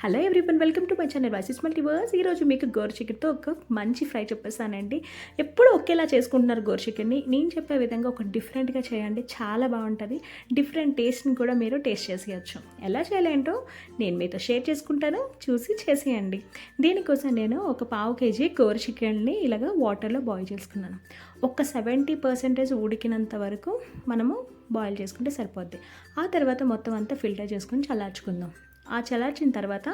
Hello everyone welcome to my channel వైసిస్ multiverse ఈరోజు మీకు గోరు చికెన్తో ఒక మంచి ఫ్రై చెప్పేస్తానండి ఎప్పుడు ఒకేలా చేసుకుంటున్నారు గోరు చికెన్ని. నేను చెప్పే విధంగా ఒక డిఫరెంట్గా చేయండి. చాలా బాగుంటుంది. డిఫరెంట్ టేస్ట్ని కూడా మీరు టేస్ట్ చేసేయచ్చు. ఎలా చేయాలేంటో నేను మీతో షేర్ చేసుకుంటాను. చూసి చేసేయండి. దీనికోసం నేను ఒక పావు కేజీ గోరు చికెన్ని ఇలాగ వాటర్లో బాయిల్ చేసుకున్నాను. ఒక సెవెంటీ పర్సెంటేజ్ ఉడికినంత వరకు మనము బాయిల్ చేసుకుంటే సరిపోద్ది. ఆ తర్వాత మొత్తం అంతా ఫిల్టర్ చేసుకొని చల్లార్చుకుందాం. ఆ చల్లార్చిన తర్వాత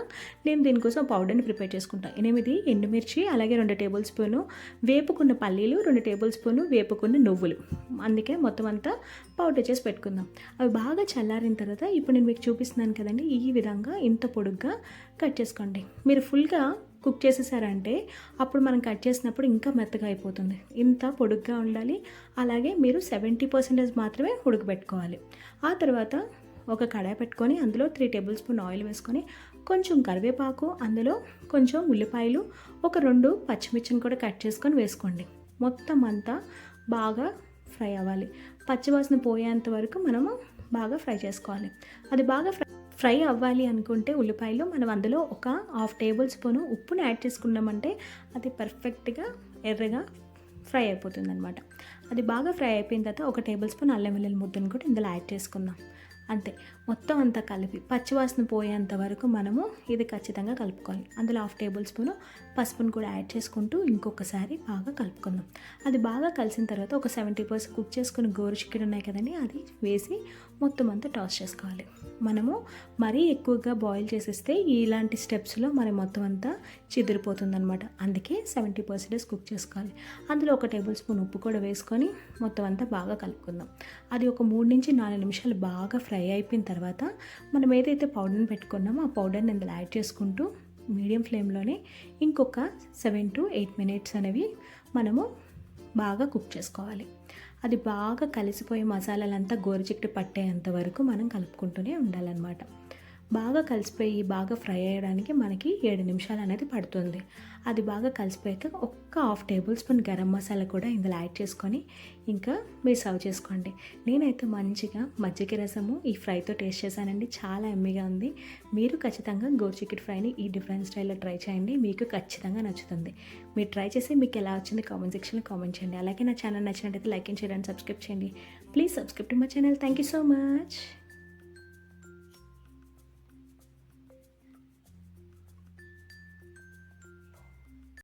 నేను దీనికోసం పౌడర్ని ప్రిపేర్ చేసుకుంటాను ఎనిమిది ఎండుమిర్చి అలాగే రెండు టేబుల్ స్పూను వేపుకున్న పల్లీలు రెండు టేబుల్ స్పూను వేపుకున్న నువ్వులు. అందుకే మొత్తం అంతా పౌడర్ చేసి పెట్టుకుందాం. అవి బాగా చల్లారిన తర్వాత ఇప్పుడు నేను మీకు చూపిస్తున్నాను కదండి ఈ విధంగా ఇంత పొడుగ్గా కట్ చేసుకోండి. మీరు ఫుల్గా కుక్ చేసేసారంటే అప్పుడు మనం కట్ చేసినప్పుడు ఇంకా మెత్తగా అయిపోతుంది. ఇంత పొడుగ్గా ఉండాలి. అలాగే మీరు సెవెంటీ పర్సెంటేజ్ మాత్రమే ఉడకబెట్టుకోవాలి. ఆ తర్వాత ఒక కడాయి పెట్టుకొని అందులో త్రీ టేబుల్ స్పూన్ ఆయిల్ వేసుకొని కొంచెం కరివేపాకు అందులో కొంచెం ఉల్లిపాయలు ఒక రెండు పచ్చిమిర్చిని కూడా కట్ చేసుకొని వేసుకోండి. మొత్తం అంతా బాగా ఫ్రై అవ్వాలి. పచ్చివాసన పోయేంత వరకు మనము బాగా ఫ్రై చేసుకోవాలి. అది బాగా ఫ్రై ఫ్రై అవ్వాలి అనుకుంటే ఉల్లిపాయలు మనం అందులో ఒక హాఫ్ టేబుల్ స్పూన్ ఉప్పుని యాడ్ చేసుకున్నామంటే అది పర్ఫెక్ట్గా ఎర్రగా ఫ్రై అయిపోతుంది అనమాట అది బాగా ఫ్రై అయిపోయిన తర్వాత ఒక టేబుల్ స్పూన్ అల్లం వెల్లుల్లి ముద్దను కూడా ఇందులో యాడ్ చేసుకుందాం. అంతే. మొత్తం అంతా కలిపి పచ్చివాసన పోయేంత వరకు మనము ఇది ఖచ్చితంగా కలుపుకోవాలి. అందులో హాఫ్ టేబుల్ స్పూన్ పసుపును కూడా యాడ్ చేసుకుంటూ ఇంకొకసారి బాగా కలుపుకుందాం. అది బాగా కలిసిన తర్వాత ఒక సెవెంటీ పర్సెంట్ కుక్ చేసుకుని గోరు చికెన్ ఉన్నాయి కదండి అది వేసి మొత్తం అంతా టాస్ చేసుకోవాలి. మనము మరీ ఎక్కువగా బాయిల్ చేసేస్తే ఇలాంటి స్టెప్స్లో మరి మొత్తం అంతా చిదిరిపోతుంది అనమాట అందుకే సెవెంటీ పర్సెంటేజ్ కుక్ చేసుకోవాలి. అందులో ఒక టేబుల్ స్పూన్ ఉప్పు కూడా వేసుకొని మొత్తం అంతా బాగా కలుపుకుందాం. అది ఒక మూడు నుంచి నాలుగు నిమిషాలు బాగా ఫ్రై అయిపోయిన తర్వాత మనం ఏదైతే పౌడర్ని పెట్టుకున్నామో ఆ పౌడర్ని ఇందులో యాడ్ చేసుకుంటూ మీడియం ఫ్లేమ్లోనే ఇంకొక సెవెన్ టు ఎయిట్ మినిట్స్ అనేవి మనము బాగా కుక్ చేసుకోవాలి. అది బాగా కలిసిపోయే మసాలాలంతా గోరుచిట్టు పట్టేంత వరకు మనం కలుపుకుంటూనే ఉండాలన్నమాట. బాగా కలిసిపోయి బాగా ఫ్రై అయ్యడానికి మనకి ఏడు నిమిషాలు అనేది పడుతుంది. అది బాగా కలిసిపోయాక ఒక్క half tablespoon garam masala కూడా ఇందులో యాడ్ చేసుకొని ఇంకా మీరు సర్వ్ చేసుకోండి. నేనైతే మంచిగా మజ్జిగ రసము ఈ ఫ్రైతో టేస్ట్ చేశానండి. చాలా ఎమ్మిగా ఉంది. మీరు ఖచ్చితంగా గోరు చికెన్ ఫ్రైని ఈ డిఫరెంట్ స్టైల్లో ట్రై చేయండి. మీకు ఖచ్చితంగా నచ్చుతుంది. మీరు ట్రై చేసి మీకు ఎలా వచ్చింది కామెంట్ సెక్షన్లో కామెంట్ చేయండి. అలాగే నా ఛానల్ నచ్చినట్టయితే like and share and subscribe చేయండి. Please subscribe to my channel. Thank you so much.